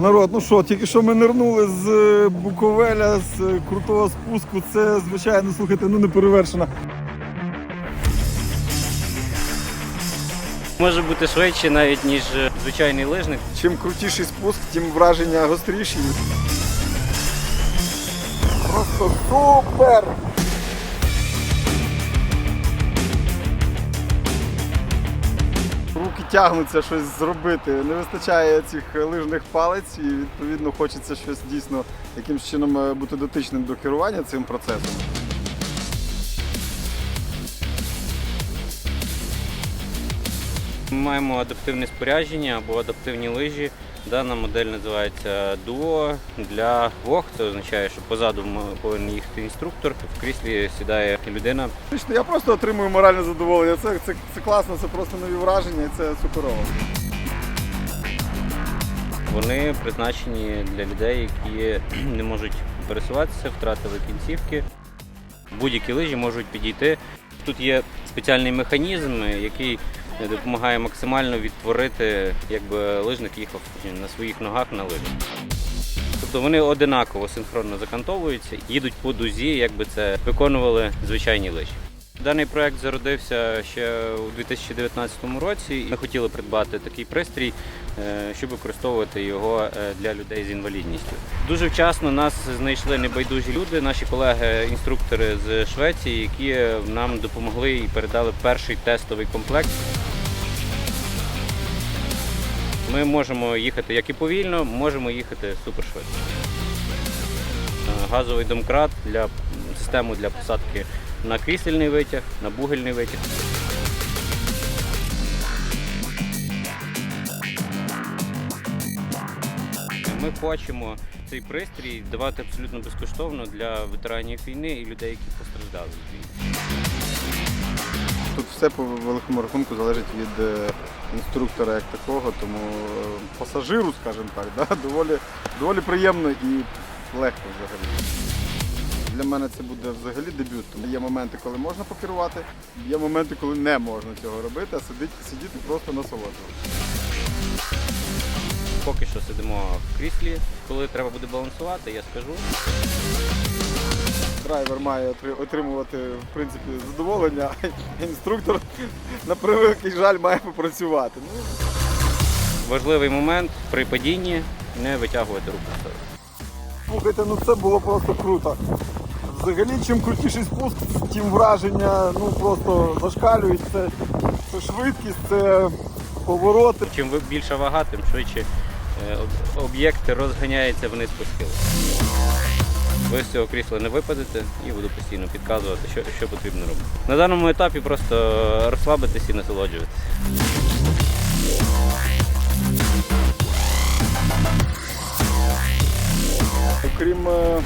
Народ, ну що, тільки що ми нирнули з е, Буковеля, з е, крутого спуску. Це, звичайно, слухайте, ну не перевершено. Може бути швидше навіть ніж е, звичайний лижник. Чим крутіший спуск, тим враження гостріші. Просто супер! Тягнуться щось зробити. Не вистачає цих лижних палець і відповідно хочеться щось дійсно якимось чином е, бути дотичним до керування цим процесом. Ми маємо адаптивне спорядження або адаптивні лижі. Дана модель називається Duo для двох. Це означає, що позаду повинен їхати інструктор, в кріслі сідає людина. Я просто отримую моральне задоволення. Це, це, це класно, це просто нові враження і це суперово. Вони призначені для людей, які не можуть пересуватися, втратили кінцівки. Будь-які лижі можуть підійти. Тут є спеціальний механізм, який допомагає максимально відтворити, якби лижник їхав на своїх ногах на лижах. Тобто вони одинаково синхронно закантовуються, їдуть по дузі, якби це виконували звичайні лижі. Даний проект зародився ще у 2019 році. Ми хотіли придбати такий пристрій, е, щоб використовувати його е, для людей з інвалідністю. Дуже вчасно нас знайшли небайдужі люди, наші колеги-інструктори з Швеції, які нам допомогли і передали перший тестовий комплект. Ми можемо їхати як і повільно, можемо їхати супершвидко. Е, Газовий домкрат для систему для посадки на крісельний витяг, на бугельний витяг. Ми хочемо цей пристрій давати абсолютно безкоштовно для ветеранів війни і людей, які постраждали від війни. Тут все по великому рахунку залежить від е, інструктора як такого, тому е, пасажиру, скажімо так, да, доволі, доволі приємно і легко взагалі. Для мене це буде взагалі дебют. Тому є моменти, коли можна покерувати, є моменти, коли не можна цього робити, а сидіти, сидіти просто насолоджуватися. Поки що сидимо в кріслі. Коли треба буде балансувати, я скажу. Драйвер має отримувати в принципі задоволення, а інструктор на превеликий жаль має попрацювати. Ну, Важливий момент при падінні не витягувати руку вперед. Слухайте, ну це було просто круто. Взагалі, чим крутіший спуск, тим враження ну просто зашкалюють. Це, це швидкість, це повороти. Чим більша вага, тим швидше е, об- об'єкт розганяється вниз по схилу. Ви з цього крісла не випадете і буду постійно підказувати, що, що потрібно робити. На даному етапі просто розслабитись і насолоджуватися. Окрім е,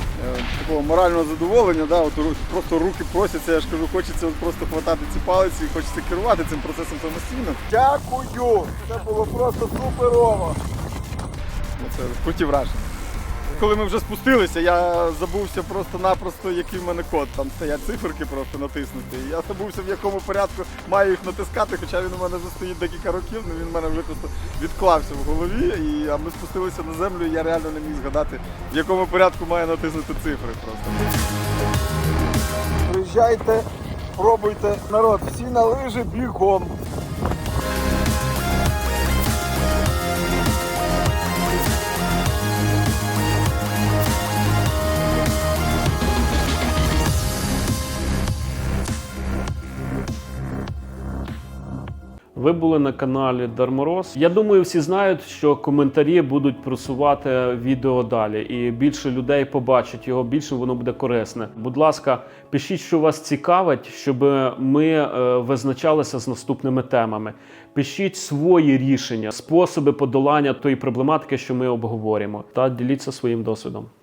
такого морального задоволення, да, от просто руки просяться, я ж кажу, хочеться от просто хватати ці палиці і хочеться керувати цим процесом самостійно. Дякую! Це було просто суперово. Ну, Це круті враження. Коли ми вже спустилися, я забувся просто-напросто, який в мене код. Там стоять циферки просто натиснуті. І Я забувся, в якому порядку маю їх натискати, хоча він у мене вже стоїть декілька років, але він в мене вже просто відклався в голові. І, а ми спустилися на землю, і я реально не міг згадати, в якому порядку маю натиснути цифри просто. Приїжджайте, пробуйте. Народ, всі на лижі бігом. Ви були на каналі Дармороз. Я думаю, всі знають, що коментарі будуть просувати відео далі, і більше людей побачать його, більше воно буде корисне. Будь ласка, пишіть, що вас цікавить, щоб ми е, визначалися з наступними темами. Пишіть свої рішення, способи подолання тої проблематики, що ми обговорюємо, та діліться своїм досвідом.